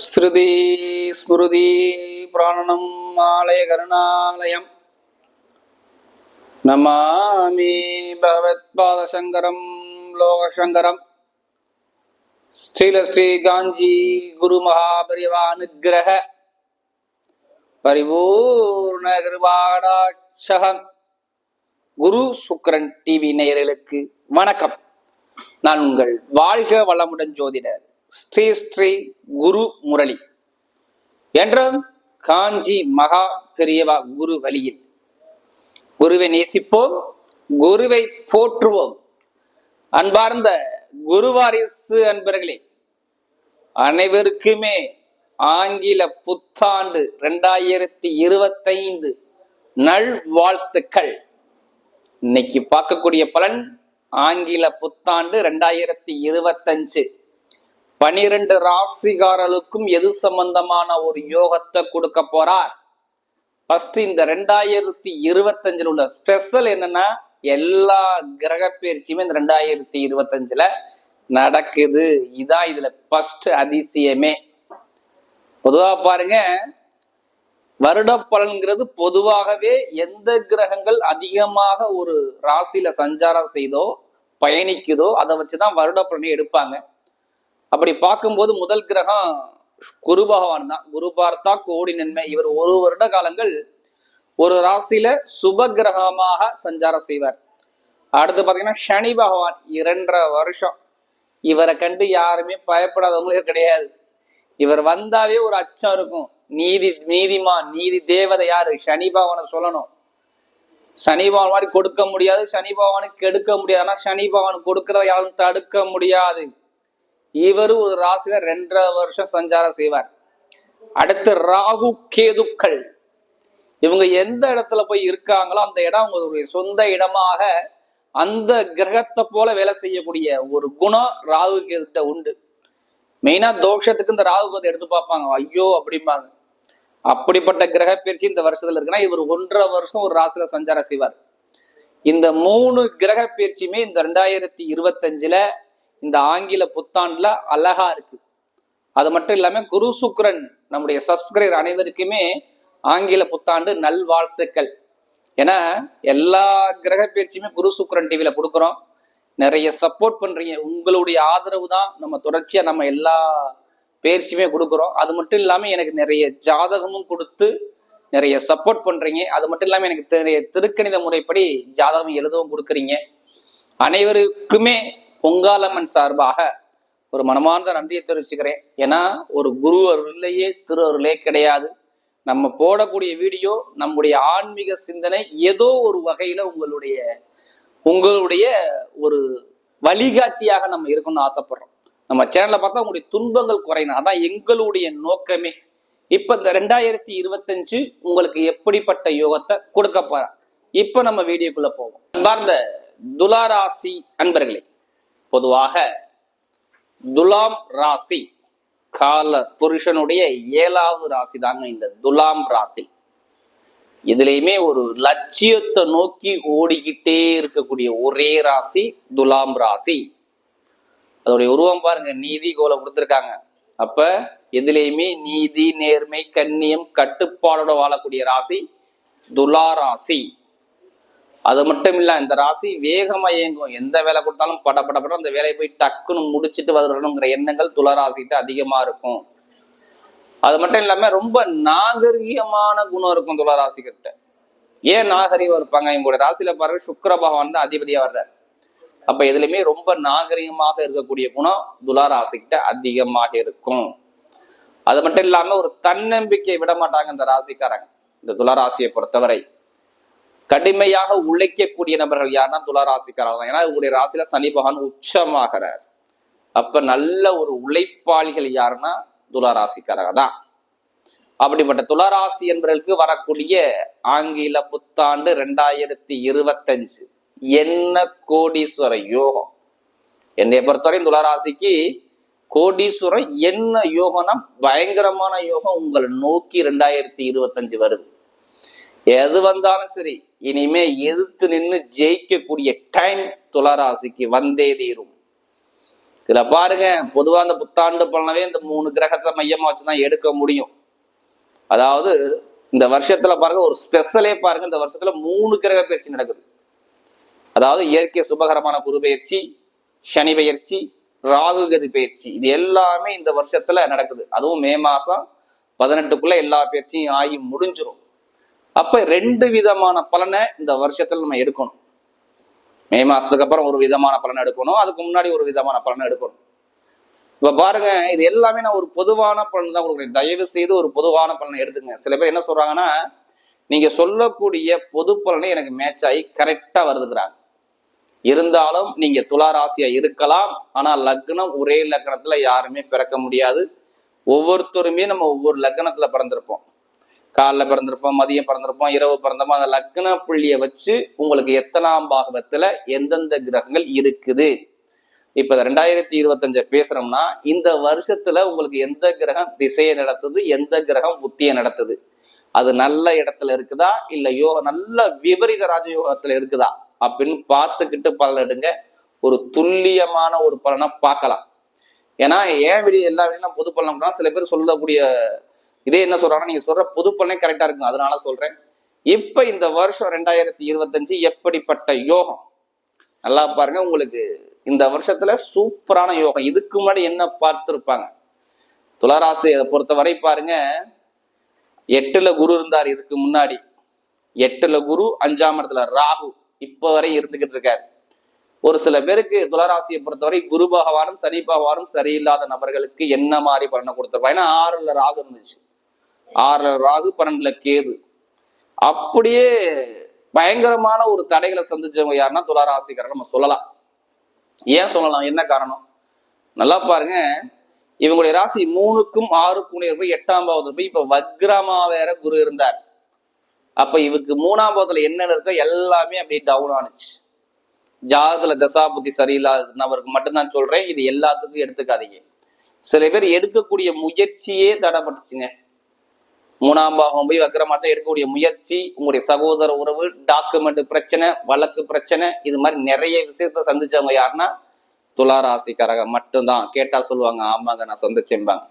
ஸ்ருதி ஸ்மிருதி பிராணனம் ஆலய கருணாலயம். நமாமி பகவத்பாதசங்கரம் லோகசங்கரம். ஸ்ரீல ஸ்ரீ காஞ்சி குரு மகாபரிவா அனுகிரக பரிபூர்ண கிருபாடாட்சகம். குரு சுக்ரன் டிவி நேயர்களுக்கு வணக்கம். நான் உங்கள் வாழ்க வளமுடன் ஜோதிடர் ஸ்ரீ ஸ்ரீ குரு முரளி என்றும் காஞ்சி மகா பெரியவா குரு வழியில். குருவை நேசிப்போம் குருவை போற்றுவோம். அன்பார்ந்த குருவாரிசு அன்பர்களே அனைவருக்குமே ஆங்கில புத்தாண்டு ரெண்டாயிரத்தி இருபத்தைந்து நல்வாழ்த்துக்கள் இன்னைக்கு பார்க்கக்கூடிய பலன் ஆங்கில புத்தாண்டு ரெண்டாயிரத்தி இருபத்தஞ்சு. பனிரெண்டு ராசிகாரர்களுக்கும் எது சம்பந்தமான ஒரு யோகத்தை கொடுக்க போறார்? ஃபர்ஸ்ட் இந்த ரெண்டாயிரத்தி இருபத்தஞ்சில் உள்ள ஸ்பெஷல் என்னன்னா எல்லா கிரக பயிற்சியுமே இந்த ரெண்டாயிரத்தி இருபத்தஞ்சுல நடக்குது. இதான் இதுல ஃபர்ஸ்ட் அதிசயமே. பொதுவாக பாருங்க வருட பலன்கிறது பொதுவாகவே எந்த கிரகங்கள் அதிகமாக ஒரு ராசியில சஞ்சாரம் செய்தோ பயணிக்குதோ அதை வச்சுதான் வருட பலனை எடுப்பாங்க. அப்படி பார்க்கும்போது முதல் கிரகம் குரு பகவான் தான். குரு பார்த்தா கோடி நன்மை. இவர் ஒரு வருட காலங்கள் ஒரு ராசியில சுப கிரகமாக சஞ்சாரம் செய்வார். அடுத்து பாத்தீங்கன்னா சனி பகவான் இரண்டரை வருஷம். இவரை கண்டு யாருமே பயப்படாதவங்களே கிடையாது. இவர் வந்தாவே ஒரு அச்சம் இருக்கும். நீதி நீதிமான் நீதி தேவதை யாரு? சனி பகவானை சொல்லணும். சனி பகவான் மாதிரி கொடுக்க முடியாது. சனி பகவானுக்கு கெடுக்க முடியாது. ஆனா சனி பகவான் கொடுக்கறத யாரும் தடுக்க முடியாது. இவர் ஒரு ராசியில ரெண்டரை வருஷம் சஞ்சாரம் செய்வார். அடுத்து ராகு கேதுக்கள். இவங்க எந்த இடத்துல போய் இருக்காங்களோ அந்த இடம் அவங்களுடைய சொந்த இடமாக அந்த கிரகத்தை போல வேலை செய்யக்கூடிய ஒரு குணம் ராகு கேதுட்ட உண்டு. மெயினா தோஷத்துக்கு இந்த ராகு கேது எடுத்து பார்ப்பாங்க. ஐயோ அப்படிம்பாங்க. அப்படிப்பட்ட கிரக பயிற்சி இந்த வருஷத்துல இருக்குன்னா இவர் ஒன்றரை வருஷம் ஒரு ராசியில சஞ்சாரம் செய்வார். இந்த மூணு கிரக பயிற்சியுமே இந்த ரெண்டாயிரத்தி இருபத்தஞ்சுல இந்த ஆங்கில புத்தாண்டுல அழகா இருக்கு. அது மட்டும் இல்லாம குரு சுக்ரன் நம்முடைய சப்ஸ்கிரைபர் அனைவருக்குமே ஆங்கில புத்தாண்டு நல்வாழ்த்துக்கள். ஏன்னா எல்லா கிரக பயிற்சியுமே குரு சுக்ரன் டிவியில கொடுக்குறோம். நிறைய சப்போர்ட் பண்றீங்க. உங்களுடைய ஆதரவு தான் நம்ம தொடர்ச்சியா நம்ம எல்லா பயிற்சியுமே கொடுக்குறோம். அது மட்டும் இல்லாம எனக்கு நிறைய ஜாதகமும் கொடுத்து நிறைய சப்போர்ட் பண்றீங்க. அது மட்டும் இல்லாம எனக்கு நிறைய திருக்கணித முறைப்படி ஜாதகம் எழுதவும் கொடுக்குறீங்க. அனைவருக்குமே பொங்காலம்மன் சார்பாக ஒரு மனமார்ந்த நன்றியை தெரிவிச்சுக்கிறேன். ஏன்னா ஒரு குரு அருளையே திரு அருளே கிடையாது. நம்ம போடக்கூடிய வீடியோ நம்முடைய ஆன்மீக சிந்தனை ஏதோ ஒரு வகையில உங்களுடைய உங்களுடைய ஒரு வழிகாட்டியாக நம்ம இருக்கணும்னு ஆசைப்படுறோம். நம்ம சேனலை பார்த்தா உங்களுடைய துன்பங்கள் குறையணும். அதான் எங்களுடைய நோக்கமே. இப்ப இந்த ரெண்டாயிரத்தி இருபத்தஞ்சு உங்களுக்கு எப்படிப்பட்ட யோகத்தை கொடுக்க போறா? இப்ப நம்ம வீடியோக்குள்ள போவோம். அன்பார்ந்த துலாராசி அன்பர்களே பொதுவாக துலாம் ராசி கால புருஷனுடைய ஏழாவது ராசி தாங்க இந்த துலாம் ராசி. இதுலயுமே ஒரு லட்சியத்தை நோக்கி ஓடிக்கிட்டே இருக்கக்கூடிய ஒரே ராசி துலாம் ராசி. அதோடைய உருவம் பாருங்க நீதி கோலை கொடுத்துருக்காங்க. அப்ப எதுலேயுமே நீதி நேர்மை கண்ணியம் கட்டுப்பாடோட வாழக்கூடிய ராசி துலா ராசி. அது மட்டும் இல்ல இந்த ராசி வேகமா இயங்கும். எந்த வேலை கொடுத்தாலும் பட பட பட அந்த வேலையை போய் டக்குன்னு முடிச்சிட்டு வரணுங்கிற எண்ணங்கள் துளராசிட்டு அதிகமா இருக்கும். அது மட்டும் இல்லாம ரொம்ப நாகரிகமான குணம் இருக்கும் துளராசிகிட்ட. ஏன் நாகரிகம் இருப்பாங்க? இவங்களுடைய ராசியில பாருங்க சுக்கர பகவான் தான் அதிபதியா வர்றார். அப்ப எதுலையுமே ரொம்ப நாகரிகமாக இருக்கக்கூடிய குணம் துளாராசிக்கிட்ட அதிகமாக இருக்கும். அது மட்டும் இல்லாம ஒரு தன்னம்பிக்கை விட மாட்டாங்க இந்த ராசிக்காரங்க. இந்த துளராசியை பொறுத்தவரை. கடுமையாக உழைக்கக்கூடிய நபர்கள் யாருன்னா துளாராசிக்காரங்க தான். ஏன்னா உங்களுடைய ராசியில சனி பகவான் உச்சமாகிறார். அப்ப நல்ல ஒரு உழைப்பாளிகள் யாருன்னா துளாராசிக்காரங்க தான். அப்படிப்பட்ட துளராசி என்பவர்களுக்கு வரக்கூடிய ஆங்கில புத்தாண்டு ரெண்டாயிரத்தி இருபத்தஞ்சு. என்ன கோடீஸ்வர யோகம்? என்னை பொறுத்தவரையும் துளராசிக்கு கோடீஸ்வரம் என்ன யோகம்னா பயங்கரமான யோகம் உங்களை நோக்கி ரெண்டாயிரத்தி இருபத்தஞ்சு வருது. எது வந்தாலும் சரி இனிமே எதிர்த்து நின்று ஜெயிக்கக்கூடிய டைம் துளராசிக்கு வந்தே தீரும். இதுல பாருங்க பொதுவா அந்த புத்தாண்டு பலனவே இந்த மூணு கிரகத்தை மையமா வச்சுதான் எடுக்க முடியும். அதாவது இந்த வருஷத்துல பாருங்க ஒரு ஸ்பெஷலே பாருங்க இந்த வருஷத்துல மூணு கிரக பயிற்சி நடக்குது. அதாவது இயற்கை சுபகரமான குரு பயிற்சி சனி பயிற்சி ராகு கதி பயிற்சி இது எல்லாமே இந்த வருஷத்துல நடக்குது. அதுவும் மே மாசம் பதினெட்டுக்குள்ள எல்லா பயிற்சியும் ஆகி முடிஞ்சிரும். அப்ப ரெண்டு விதமான பலனை இந்த வருஷத்துல நம்ம எடுக்கணும். மே மாசத்துக்கு அப்புறம் ஒரு விதமான பலனை எடுக்கணும். அதுக்கு முன்னாடி ஒரு விதமான பலனை எடுக்கணும். இப்ப பாருங்க இது எல்லாமே நான் ஒரு பொதுவான பலன் தான் கொடுக்குறேன். தயவு செய்து ஒரு பொதுவான பலனை எடுத்துங்க சில பேர் என்ன சொல்றாங்கன்னா நீங்க சொல்லக்கூடிய பொது பலனை எனக்கு மேட்ச் ஆகி கரெக்டா வருதுங்கிறாங்க. இருந்தாலும் நீங்க துளாராசியா இருக்கலாம். ஆனா லக்னம் ஒரே லக்னத்துல யாருமே பிறக்க முடியாது. ஒவ்வொருத்தருமே நம்ம ஒவ்வொரு லக்னத்துல பிறந்திருப்போம். காலைல பிறந்திருப்போம் மதியம் பிறந்திருப்போம் இரவு பிறந்தப்போம் அந்த லக்ன புள்ளியை வச்சு உங்களுக்கு எத்தனாம் பாகவத்துல எந்தெந்த கிரகங்கள் இருக்குது? இப்ப ரெண்டாயிரத்தி இருபத்தஞ்ச பேசுறோம்னா இந்த வருஷத்துல உங்களுக்கு எந்த கிரகம் திசையை நடத்துது எந்த கிரகம் புத்தியை நடத்துது? அது நல்ல இடத்துல இருக்குதா? இல்ல யோக நல்ல விபரீத ராஜயோகத்துல இருக்குதா? அப்படின்னு பார்த்துக்கிட்டு பலன் எடுங்க. ஒரு துல்லியமான ஒரு பலனை பார்க்கலாம். ஏன்னா ஏன் வீடியோ எல்லா வீடியும் பொது பலன் சில பேர் சொல்லக்கூடிய இதே என்ன சொல்றாங்கன்னா நீங்க சொல்ற பொது பலனே கரெக்டா இருக்கும் அதனால சொல்றேன். இப்ப இந்த வருஷம் ரெண்டாயிரத்தி இருபத்தஞ்சு எப்படிப்பட்ட யோகம்? நல்லா பாருங்க உங்களுக்கு இந்த வருஷத்துல சூப்பரான யோகம். இதுக்கு முன்னாடி என்ன பார்த்திருப்பாங்க? துளாராசியை பொறுத்தவரை பாருங்க எட்டுல குரு இருந்தார் இதுக்கு முன்னாடி. எட்டுல குரு அஞ்சாம் இடத்துல ராகு. இப்ப வரை இருந்துகிட்டு இருக்காரு. ஒரு சில பேருக்கு துளராசியை பொறுத்தவரை குரு பகவானும் சனி பகவானும் சரியில்லாத நபர்களுக்கு என்ன மாதிரி பலனை கொடுத்துருப்பா ஏன்னா ஆறுல ராகு இருந்துச்சு. ஆறுல ராகு பன்னெண்டுல கேது. அப்படியே பயங்கரமான ஒரு தடைகளை சந்திச்சவங்க யாருன்னா துளாராசிக்காரர் நம்ம சொல்லலாம். ஏன் சொல்லலாம்? என்ன காரணம்? நல்லா பாருங்க. இவங்களுடைய ராசி மூணுக்கும் ஆறுக்கும் போய் எட்டாம் பாவத்துல போய் இப்ப வக்ரமா வேற குரு இருந்தார். அப்ப இவருக்கு மூணாம் பாவத்துல என்னென்ன இருக்கோ எல்லாமே அப்படியே டவுன் ஆனுச்சு. ஜாதத்துல தசாபுத்தி சரியில்லாத நபருக்கு மட்டும்தான் சொல்றேன். இது எல்லாத்துக்கும் எடுத்துக்காதீங்க. சில பேர் எடுக்கக்கூடிய முயற்சியே தடைப்பட்டுச்சுங்க. மூணாம் பாகம் போய் வக்கரமாத்தை எடுக்கக்கூடிய முயற்சி உங்களுடைய சகோதர உறவு டாக்குமெண்ட் பிரச்சனை வழக்கு பிரச்சனை இது மாதிரி நிறைய விஷயத்த சந்திச்சவங்க யாருன்னா துளாராசிக்காரங்க மட்டும்தான். கேட்டா சொல்லுவாங்க ஆமாங்க நான் சந்திச்சேன்பாங்க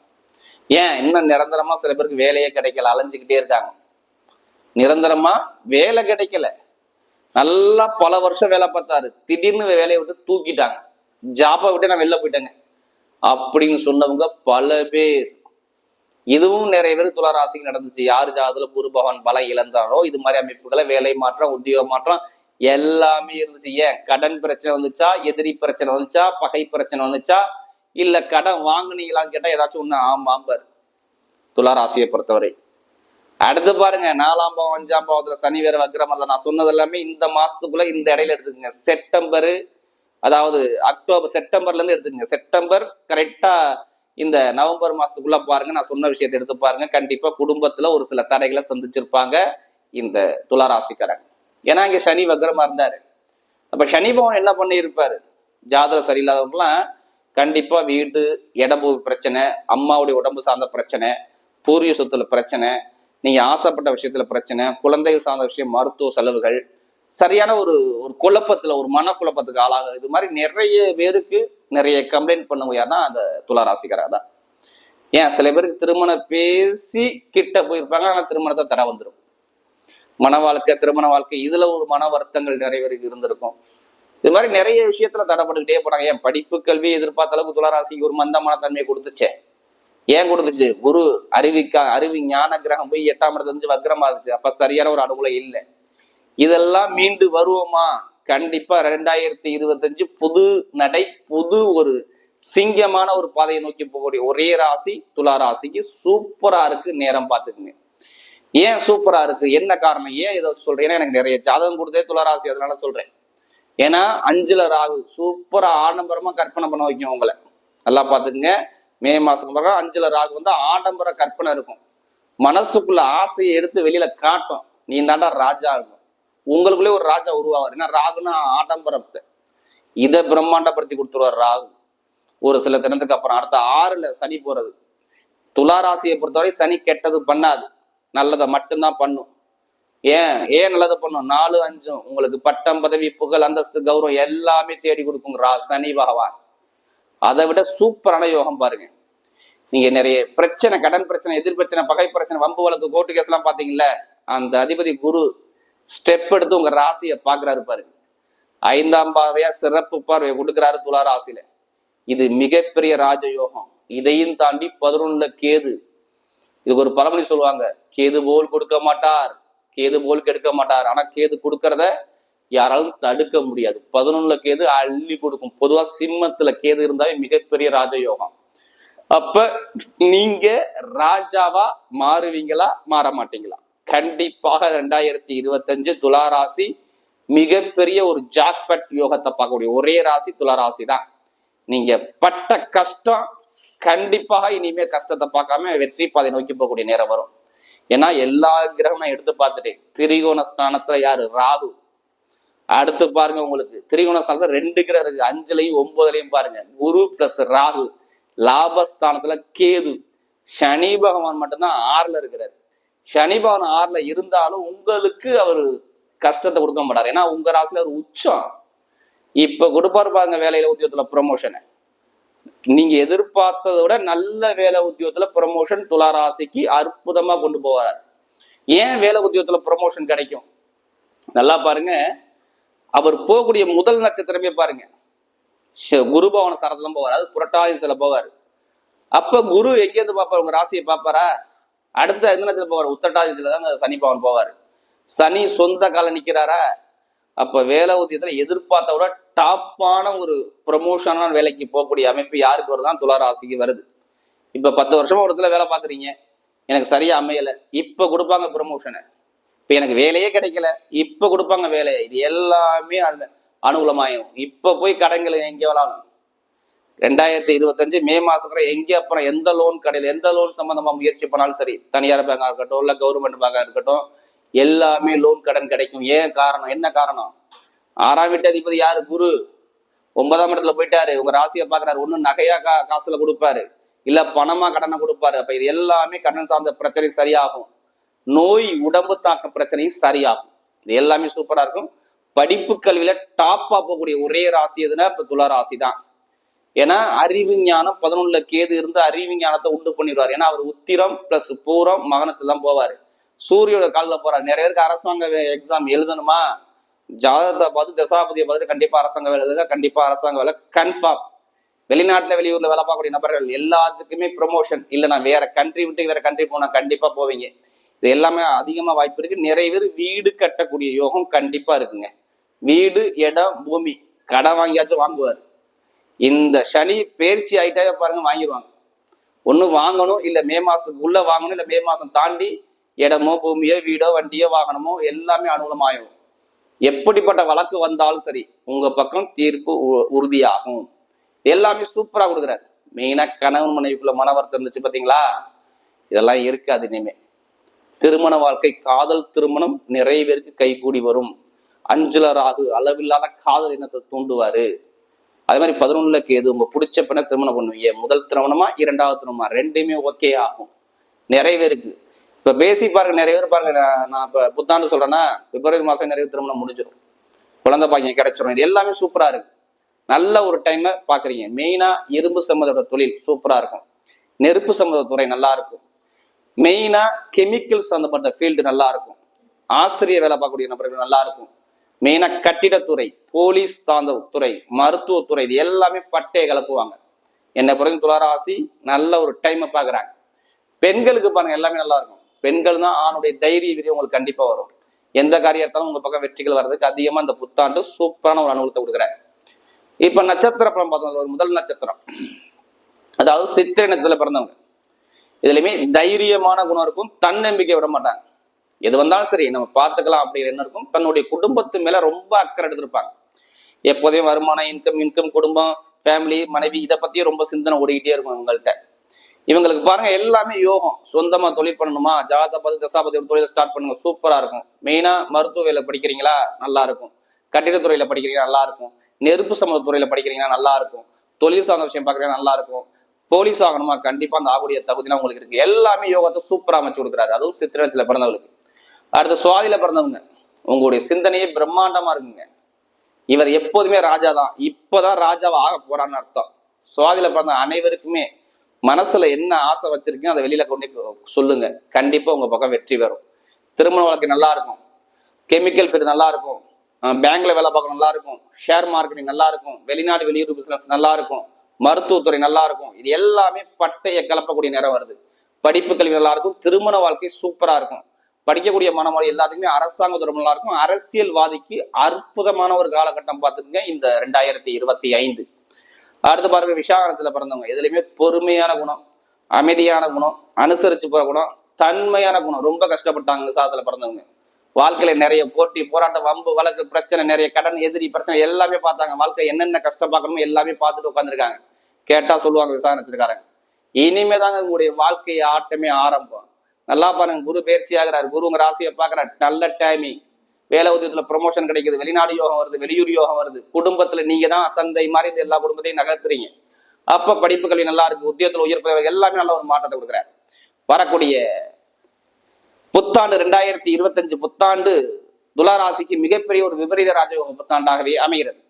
ஏன்? இன்னும் நிரந்தரமா சில பேருக்கு வேலையே கிடைக்கல அலைஞ்சுக்கிட்டே இருக்காங்க. நிரந்தரமா வேலை கிடைக்கல. நல்லா பல வருஷம் வேலை பார்த்தாரு. திடீர்னு வேலையை விட்டு தூக்கிட்டாங்க. ஜாப்பை விட்டு நான் வெளில போயிட்டேங்க. அப்படின்னு சொன்னவங்க பல பேர். இதுவும் நிறைய பேர் துளராசிக்கு நடந்துச்சு. யார் ஜாதத்துல குரு பகவான் பலம் இழந்தாரோ இது மாதிரி அமைப்புகளை வேலை மாற்றம் உத்தியோக மாற்றம் எல்லாமே இருந்துச்சு. ஏன்? கடன் பிரச்சனை வந்துச்சா? எதிரி பிரச்சனை வந்துச்சா? பகை பிரச்சனை வந்துச்சா? இல்ல கடன் வாங்குனீங்களான்னு கேட்டா ஏதாச்சும் ஒண்ணு ஆமாம் பாரு பொறுத்தவரை. அடுத்து பாருங்க. நாலாம் பாவம் அஞ்சாம் பாவத்துல சனி வேற வக்ரம் நான் சொன்னது எல்லாமே இந்த மாசத்துக்குள்ள இந்த இடையில எடுத்துக்கங்க. செப்டம்பரு அதாவது அக்டோபர் செப்டம்பர்ல இருந்து எடுத்துக்கங்க. செப்டம்பர் கரெக்டா இந்த நவம்பர் மாசத்துக்குள்ள பாருங்க நான் சொன்ன விஷயத்தை எடுத்து பாருங்க. கண்டிப்பா குடும்பத்துல ஒரு சில தடைகளை சந்திச்சிருப்பாங்க இந்த துளாராசிக்காரங்க. ஏன்னா இங்க சனி வக்ரமா இருந்தாரு. அப்ப சனி பவன் என்ன பண்ணி இருப்பாரு ஜாதகம் சரியில்லாதவங்கலாம் கண்டிப்பா வீடு இடம்பு பிரச்சனை அம்மாவுடைய உடம்பு சார்ந்த பிரச்சனை பூர்வீக சொத்துல பிரச்சனை நீங்க ஆசைப்பட்ட விஷயத்துல பிரச்சனை குழந்தைகள் சார்ந்த விஷயம் மருத்துவ செலவுகள் சரியான ஒரு ஒரு குழப்பத்துல ஒரு மனக்குழப்பத்துக்கு ஆளாக. இது மாதிரி நிறைய பேருக்கு நிறைய கம்ப்ளைண்ட் பண்ணுங்க யாருன்னா அந்த துளாராசிக்காரா தான் ஏன்? சில பேருக்கு திருமணம் பேசி கிட்ட போயிருப்பாங்க ஆனா திருமணத்தை தர வந்துடும் மன வாழ்க்கை திருமண வாழ்க்கை இதுல ஒரு மன வருத்தங்கள் நிறைய பேருக்கு இருந்திருக்கும். இது மாதிரி நிறைய விஷயத்துல தடைப்பட்டுக்கிட்டே போனாங்க ஏன்? படிப்பு கல்வி எதிர்பார்த்த அளவுக்கு துளாராசிக்கு ஒரு மந்தமான தன்மையை கொடுத்துச்சே. ஏன் கொடுத்துச்சு? குரு அறிவிக்கா அறிவி ஞான கிரகம் போய் எட்டாம் இடத்துல இருந்து வக்ரமா இருந்துச்சு அப்ப சரியான ஒரு அனுகூலம் இல்லை. இதெல்லாம் மீண்டு வருவோமா? கண்டிப்பா ரெண்டாயிரத்தி இருபத்தஞ்சு புது நடை புது ஒரு சிங்கமான ஒரு பாதையை நோக்கி போகக்கூடிய ஒரே ராசி துலா ராசிக்கு சூப்பரா இருக்கு நேரம் பார்த்துக்குங்க. ஏன் சூப்பரா இருக்கு? என்ன காரணம்? ஏன் இதை சொல்றேன்னா எனக்கு நிறைய ஜாதகம் கொடுத்தே துலா ராசி அதனால சொல்றேன். ஏன்னா அஞ்சுல ராகு சூப்பரா ஆடம்பரமா கற்பனை பண்ண வைக்கும் உங்களை. நல்லா பாத்துக்குங்க மே மாசத்துக்கு பிறகு அஞ்சுல ராகு வந்து ஆடம்பர கற்பனை இருக்கும். மனசுக்குள்ள ஆசையை எடுத்து வெளியில காட்டும். நீ தாண்டா ராஜா இருக்கும் உங்களுக்குள்ளே ஒரு ராஜா உருவாவார். ஏன்னா ராகுனா ஆடம்பரப்பு இதை பிரம்மாண்டப்படுத்தி கொடுத்துருவார் ராகு. ஒரு சில தினத்துக்கு அப்புறம் அடுத்த ஆறுல சனி போறது. துலா ராசியை பொறுத்தவரை சனி கெட்டது பண்ணாது. நல்லதை மட்டும்தான் பண்ணும். ஏன்? ஏன் நல்லது பண்ணும்? நாலு அஞ்சும். உங்களுக்கு பட்டம் பதவி புகழ் அந்தஸ்து கௌரவம் எல்லாமே தேடி கொடுக்கும் ரா சனி பகவான். அதை விட சூப்பரான யோகம் பாருங்க. நீங்க நிறைய பிரச்சனை கடன் பிரச்சனை எதிர் பிரச்சனை பகை பிரச்சனை வம்பு வழக்கு கோர்ட்டு கேஸ் எல்லாம் பாத்தீங்கல்ல அந்த அதிபதி குரு ஸ்டெப் எடுத்து உங்க ராசியை பாக்குறாரு பாருங்க ஐந்தாம் பார்வையா சிறப்பு பார்வையை கொடுக்குறாரு துலா ராசியில. இது மிகப்பெரிய ராஜயோகம். இதையும் தாண்டி பதினொன்னுல கேது. இதுக்கு ஒரு பழமொழி சொல்லுவாங்க கேது போல் கொடுக்க மாட்டார். கேது போல் கெடுக்க மாட்டார். ஆனா கேது கொடுக்கறத யாராலும் தடுக்க முடியாது. பதினொன்னுல கேது அள்ளி கொடுக்கும். பொதுவா சிம்மத்துல கேது இருந்தாவே மிகப்பெரிய ராஜயோகம். அப்ப நீங்க ராஜாவா மாறுவீங்களா? மாற மாட்டீங்களா? கண்டிப்பாக ரெண்டாயிரத்தி இருபத்தஞ்சு துலா ராசி மிகப்பெரிய ஒரு ஜாக்பட் யோகத்தை பார்க்கக்கூடிய ஒரே ராசி துலா ராசி தான் நீங்க பட்ட கஷ்டம் கண்டிப்பாக இனிமே கஷ்டத்தை பார்க்காம வெற்றி பாதை நோக்கி போகக்கூடிய நேரம் வரும். ஏன்னா எல்லா கிரகமும் நான் எடுத்து பார்த்துட்டேன். திரிகோண ஸ்தானத்துல யாரு? ராகு. அடுத்து பாருங்க உங்களுக்கு. திரிகோண ஸ்தானத்துல ரெண்டு கிரகம் இருக்கு. அஞ்சுலையும் ஒன்பதுலையும் பாருங்க. குரு பிளஸ் ராகு. லாபஸ்தானத்துல கேது. சனி பகவான் மட்டும்தான் ஆறுல இருக்கிறார். சனிபவன் ஆறுல இருந்தாலும் உங்களுக்கு அவர் கஷ்டத்தை கொடுக்க மாட்டார். ஏன்னா உங்க ராசியில ஒரு உச்சம். இப்ப கொடுப்பார் பாருங்க வேலையில உத்தியோகத்துல ப்ரமோஷனை நீங்க எதிர்பார்த்ததை விட நல்ல வேலை உத்தியோகத்துல ப்ரமோஷன் துலா ராசிக்கு அற்புதமா கொண்டு போவார். ஏன் வேலை உத்தியோகத்துல ப்ரமோஷன் கிடைக்கும்? நல்லா பாருங்க. அவர் போகக்கூடிய முதல் நட்சத்திரமே பாருங்க. குரு பவன சரத்துல போவார். அது புரட்டாதி சில போவார். அப்ப குரு எங்கேருந்து பார்ப்பார்? உங்க ராசியை பார்ப்பாரா? அடுத்த எந்த நட்சத்திரம் போவார்? உத்தட்டாதியத்துல தான் சனி பவன் போவார். சனி சொந்த கால நிக்கிறாரா? அப்ப வேலை ஊதியத்துல எதிர்பார்த்த விட டாப்பான ஒரு ப்ரமோஷனான வேலைக்கு போகக்கூடிய அமைப்பு யாருக்கு வருதான் துளாராசிக்கு வருது. இப்ப பத்து வருஷமா ஒரு இடத்துல வேலை பாக்குறீங்க எனக்கு சரியா அமையல. இப்ப கொடுப்பாங்க ப்ரமோஷனை இப்ப எனக்கு வேலையே கிடைக்கல. இப்ப கொடுப்பாங்க வேலையை. இது எல்லாமே அனு- அனுகூலமாயும் இப்ப போய் கடன்களை எங்கே வேணாலும் ரெண்டாயிரத்தி இருபத்தஞ்சு மே மாசத்துல எங்க அப்புறம் எந்த லோன் கடையில் எந்த லோன் சம்பந்தமா முயற்சி பண்ணாலும் சரி தனியார் பேங்கா இருக்கட்டும் இல்ல கவர்மெண்ட் பேங்கா இருக்கட்டும் எல்லாமே லோன் கடன் கிடைக்கும். ஏன் காரணம்? என்ன காரணம்? ஆறாம் வீட்டு அதிபதி யாரு? குரு. ஒன்பதாம் இடத்துல போயிட்டாரு. உங்க ராசியை பாக்குறாரு ஒண்ணு நகையா கா காசுல கொடுப்பாரு. இல்ல பணமா கடனை கொடுப்பாரு. அப்ப இது எல்லாமே கடன் சார்ந்த பிரச்சனையும் சரியாகும். நோய் உடம்பு தாக்க பிரச்சனையும் சரியாகும். இது எல்லாமே சூப்பரா இருக்கும். படிப்பு கல்வியில டாப்பா போகக்கூடிய ஒரே ராசி எதுனா இப்ப துலா ராசி தான் ஏன்னா அறிவு ஞானம் பதினொன்னுல கேது இருந்து அறிவு ஞானத்தை உண்டு பண்ணிடுவார். ஏன்னா அவர் உத்திரம் பிளஸ் பூரம் மகனத்துல தான் போவார். சூரியோட காலில் போறார். நிறைய பேருக்கு அரசாங்க எக்ஸாம் எழுதணுமா? ஜாதகத்தை பார்த்து தசாபதியை பார்த்துட்டு கண்டிப்பா அரசாங்க வேலை எழுதுங்க. கண்டிப்பா அரசாங்க வேலை கன்ஃபார்ம் வெளிநாட்டுல வெளியூர்ல வேலை பார்க்கக்கூடிய நபர்கள் எல்லாத்துக்குமே ப்ரொமோஷன் இல்லைனா நான் வேற கண்ட்ரி விட்டு வேற கண்ட்ரி போனா கண்டிப்பா போவீங்க. இது எல்லாமே அதிகமா வாய்ப்பு இருக்கு. நிறைய பேர் வீடு கட்டக்கூடிய யோகம் கண்டிப்பா இருக்குங்க. வீடு இடம் பூமி. கடன் வாங்கியாச்சும் வாங்குவார். இந்த சனி பயிற்சி ஆயிட்டாவே பாருங்க வாங்கிடுவாங்க ஒன்று வாங்கணும் இல்லை மே மாதத்துக்கு உள்ளே வாங்கணும் இல்லை மே மாதம் தாண்டி இடமோ பூமியோ வீடோ வண்டியோ வாகனமோ எல்லாமே அனுகூலமாகும் எப்படிப்பட்ட வழக்கு வந்தாலும் சரி உங்க பக்கம் தீர்ப்பு உ- உறுதியாகும். எல்லாமே சூப்பராக கொடுக்குறாரு. மெயினாக கணவன் மனைவிக்குள்ள மன வருத்தம் இருந்துச்சு பார்த்தீங்களா இதெல்லாம் இருக்காது இனிமே. திருமண வாழ்க்கை காதல் திருமணம் நிறைய பேருக்கு கைகூடி வரும். அஞ்சல ராகு அளவில்லாத காதல் இனத்தை தூண்டுவாரு. அதே மாதிரி பதினொன்னுல கேது உங்க பிடிச்ச பெண்ணை திருமணம் பண்ணுவீங்க. முதல் திருமணமா இரண்டாவது திருமணமா ரெண்டுமே ஓகே ஆகும். நிறைய பேருக்கு இப்ப பேசி பாருங்க நிறைய பேர் பாருங்க நான் இப்ப புத்தாண்டு சொல்றேன்னா பிப்ரவரி மாசம் நிறைய திருமணம் முடிஞ்சிடும். குழந்தை பாக்கியம் கிடைச்சிடும் இது எல்லாமே சூப்பரா இருக்கு நல்ல ஒரு டைமை பாக்குறீங்க. மெயினா இரும்பு சம்மந்தோட தொழில் சூப்பரா இருக்கும். நெருப்பு சம்மந்த துறை நல்லா இருக்கும். மெயினா கெமிக்கல் சம்மந்தப்பட்ட ஃபீல்டு நல்லா இருக்கும். ஆசிரியர் வேலை பார்க்கக்கூடிய நபர்கள் நல்லா இருக்கும். மெயினாக கட்டிடத்துறை போலீஸ் சார்ந்த துறை மருத்துவத்துறை இது எல்லாமே பட்டையை கலப்புவாங்க. என்னை பொறுத்த துளாராசி நல்ல ஒரு டைமை பார்க்குறாங்க பெண்களுக்கு பாருங்க எல்லாமே நல்லா இருக்கும். பெண்கள் தான் ஆணுடைய தைரிய விரிவு உங்களுக்கு கண்டிப்பா வரும். எந்த காரியத்தாலும் உங்கள் உங்க பக்கம் வெற்றிகள் வர்றதுக்கு அதிகமா அந்த புத்தாண்டு சூப்பரான ஒரு அனுகூலத்தை கொடுக்குறேன் இப்போ நட்சத்திர படம் பார்த்தோம் ஒரு முதல் நட்சத்திரம். அதாவது சித்திரை நட்சத்திரத்தில் பிறந்தவங்க. இதுலையுமே தைரியமான குணம் இருக்கும். தன்னம்பிக்கை விட மாட்டாங்க. எது வந்தாலும் சரி நம்ம பார்த்துக்கலாம் அப்படிங்கிற என்ன இருக்கும். தன்னுடைய குடும்பத்து மேல ரொம்ப அக்கறை எடுத்திருப்பாங்க. எப்போதையும் வருமானம் இன்கம் இன்கம் குடும்பம் ஃபேமிலி மனைவி இதை பத்தியே ரொம்ப சிந்தனை ஓடிக்கிட்டே இருக்கும் இவங்கள்ட்ட. இவங்களுக்கு பாருங்க எல்லாமே யோகம். சொந்தமா தொழில் பண்ணணுமா? ஜாதபதி தசாபதி தொழில் ஸ்டார்ட் பண்ணுங்க சூப்பரா இருக்கும். மெயினா மருத்துவ வேலை படிக்கிறீங்களா? நல்லா இருக்கும். கட்டிடத்துறையில படிக்கிறீங்கன்னா நல்லா இருக்கும். நெருப்பு சம்மந்த துறையில படிக்கிறீங்கன்னா நல்லா இருக்கும். தொழில் சார்ந்த விஷயம் பாக்குறீங்கன்னா நல்லா இருக்கும். போலீஸ் ஆகணுமா? கண்டிப்பா அந்த ஆகக்கூடிய தகுதினா உங்களுக்கு இருக்கு. எல்லாமே யோகத்தை சூப்பரா அமைச்சு கொடுக்குறாரு. அதுவும் சித்திரத்துல பிறந்தவங்களுக்கு. அடுத்து சுவாதியில பிறந்தவங்க. உங்களுடைய சிந்தனையே பிரம்மாண்டமா இருக்குங்க. இவர் எப்போதுமே ராஜா தான் இப்பதான் ராஜாவை ஆக போறான்னு அர்த்தம். சுவாதியில பிறந்த அனைவருக்குமே மனசுல என்ன ஆசை வச்சிருக்கீங்க அதை வெளியில கொண்டு போய் சொல்லுங்க. கண்டிப்பா உங்க பக்கம் வெற்றி வரும் திருமண வாழ்க்கை நல்லா இருக்கும். கெமிக்கல் ஃபீல்டு நல்லா இருக்கும். பேங்க்ல வேலை பார்க்க நல்லா இருக்கும். ஷேர் மார்க்கெட்டிங் நல்லா இருக்கும். வெளிநாடு வெளியூர் பிசினஸ் நல்லா இருக்கும். மருத்துவத்துறை நல்லா இருக்கும். இது எல்லாமே பட்டையை கலப்பக்கூடிய நேரம் வருது. படிப்பு கல்வி நல்லா இருக்கும். திருமண வாழ்க்கை சூப்பரா இருக்கும். படிக்கக்கூடிய மாணவர்கள் எல்லாத்துக்குமே அரசாங்க துறை நல்லா இருக்கும் அரசியல்வாதிக்கு அற்புதமான ஒரு காலகட்டம் பார்த்துக்கங்க இந்த ரெண்டாயிரத்தி இருபத்தி ஐந்து. அடுத்து பாருங்க விஷாகரத்துல பிறந்தவங்க. எதுலையுமே பொறுமையான குணம் அமைதியான குணம் அனுசரிச்சு போற குணம் தன்மையான குணம். ரொம்ப கஷ்டப்பட்டாங்க விசாகத்துல பிறந்தவங்க. வாழ்க்கையில நிறைய போட்டி போராட்டம் வம்பு வழக்கு பிரச்சனை நிறைய கடன் எதிரி பிரச்சனை எல்லாமே பார்த்தாங்க. வாழ்க்கை என்னென்ன கஷ்டம் பார்க்கணுமோ எல்லாமே பார்த்துட்டு உட்காந்துருக்காங்க கேட்டா சொல்லுவாங்க விசாரணத்துக்காரங்க இனிமே தாங்க உங்களுடைய வாழ்க்கை ஆட்டமே ஆரம்பம். நல்லா பாருங்க குரு பயிற்சி ஆகிறார். குரு உங்க ராசியை பார்க்கறார். நல்ல டைமிங் வேலை உதயத்துல ப்ரொமோஷன் கிடைக்குது. வெளிநாடு யோகம் வருது வெளியூர் யோகம் வருது. குடும்பத்துல நீங்க தான் தந்தை மாதிரி இந்த எல்லா குடும்பத்தையும் நகர்த்துறீங்க. அப்ப படிப்பு கல்வி நல்லா இருக்கு. உத்தியத்துல உயர் பதவி எல்லாமே நல்ல ஒரு மாற்றத்தை கொடுக்குறார். வரக்கூடிய புத்தாண்டு ரெண்டாயிரத்தி இருபத்தஞ்சு புத்தாண்டு துளாராசிக்கு மிகப்பெரிய ஒரு விபரீத ராஜயோக புத்தாண்டாகவே அமைகிறது.